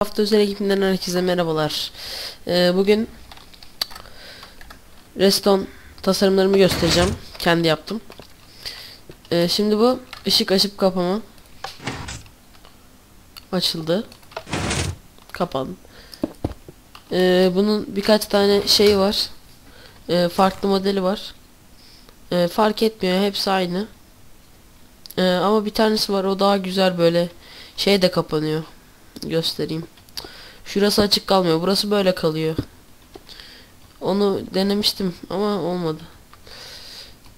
Hafta özel ekibinden herkese merhabalar. Ee, bugün Reston tasarımlarımı göstereceğim. Kendi yaptım. Ee, şimdi bu ışık açıp kapama. Açıldı. Kapandı. Ee, bunun birkaç tane şey var. Ee, farklı modeli var. Ee, fark etmiyor. Hepsi aynı. Ee, ama bir tanesi var. O daha güzel böyle şey de kapanıyor. Göstereyim. Şurası açık kalmıyor. Burası böyle kalıyor. Onu denemiştim ama olmadı.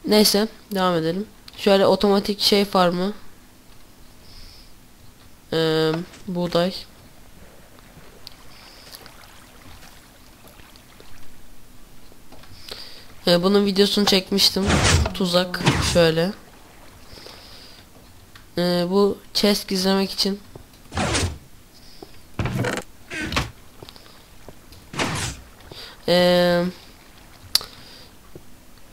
Neyse devam edelim. Şöyle otomatik şey farmı. Ee, buğday. Ee, bunun videosunu çekmiştim. Tuzak şöyle. Ee, bu chest gizlemek için Ee,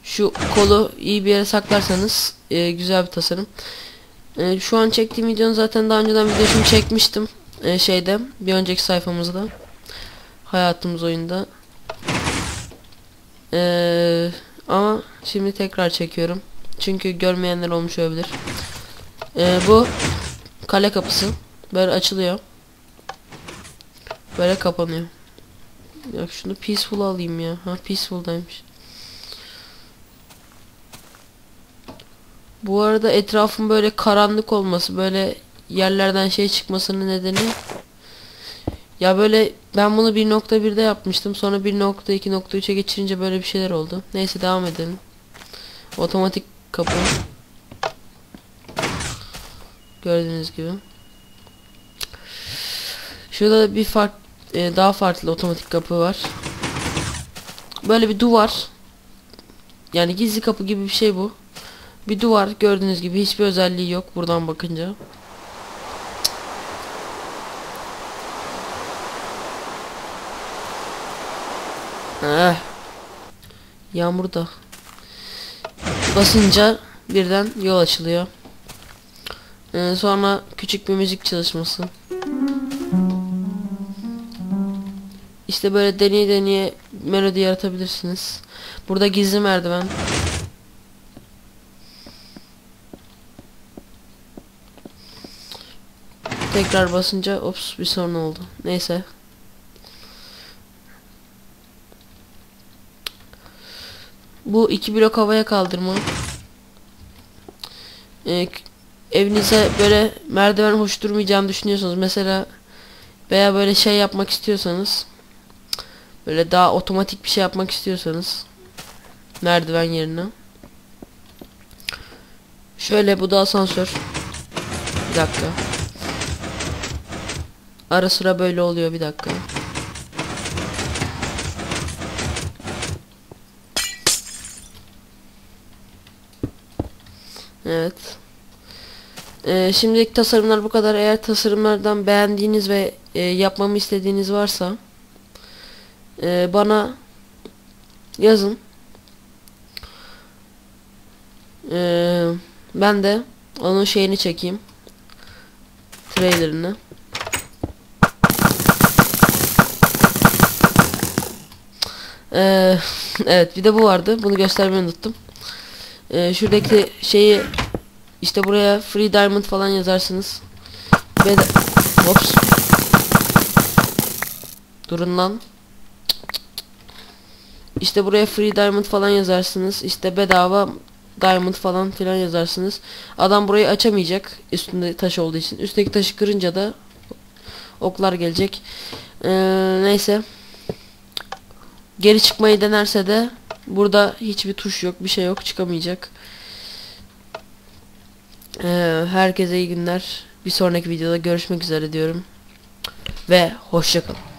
şu kolu iyi bir yere saklarsanız e, güzel bir tasarım. E, şu an çektiğim videonun zaten daha önceden videosunu çekmiştim. E, şeyde bir önceki sayfamızda. Hayatımız oyunda. E, ama şimdi tekrar çekiyorum. Çünkü görmeyenler olmuş olabilir. E, bu kale kapısı. Böyle açılıyor. Böyle kapanıyor. Ya şunu peaceful alayım ya. Ha peaceful'daymış. Bu arada etrafın böyle karanlık olması, böyle yerlerden şey çıkmasının nedeni ya böyle ben bunu 1.1'de yapmıştım. Sonra 1.2.3'e geçirince böyle bir şeyler oldu. Neyse devam edelim. Otomatik kapı. Gördüğünüz gibi. Şurada bir fark e, daha farklı otomatik kapı var. Böyle bir duvar. Yani gizli kapı gibi bir şey bu. Bir duvar gördüğünüz gibi hiçbir özelliği yok buradan bakınca. Eh. Yağmur da. Basınca birden yol açılıyor. Ee, sonra küçük bir müzik çalışması. İşte böyle deneye deneye melodi yaratabilirsiniz. Burada gizli merdiven. Tekrar basınca ops bir sorun oldu. Neyse. Bu iki blok havaya kaldırma. Ee, evinize böyle merdiven hoş durmayacağını düşünüyorsanız mesela veya böyle şey yapmak istiyorsanız böyle daha otomatik bir şey yapmak istiyorsanız merdiven yerine. Şöyle bu da asansör. Bir dakika. Ara sıra böyle oluyor bir dakika. Evet. Ee, şimdilik tasarımlar bu kadar. Eğer tasarımlardan beğendiğiniz ve e, yapmamı istediğiniz varsa e, bana yazın. E, ben de onun şeyini çekeyim. Trailerını. E, evet bir de bu vardı. Bunu göstermeyi unuttum. E, şuradaki şeyi işte buraya free diamond falan yazarsınız. Ve de, Ops. Durun lan. İşte buraya free diamond falan yazarsınız. İşte bedava diamond falan filan yazarsınız. Adam burayı açamayacak. Üstünde taş olduğu için. Üstteki taşı kırınca da oklar gelecek. Ee, neyse. Geri çıkmayı denerse de burada hiçbir tuş yok. Bir şey yok. Çıkamayacak. Ee, herkese iyi günler. Bir sonraki videoda görüşmek üzere diyorum. Ve hoşçakalın.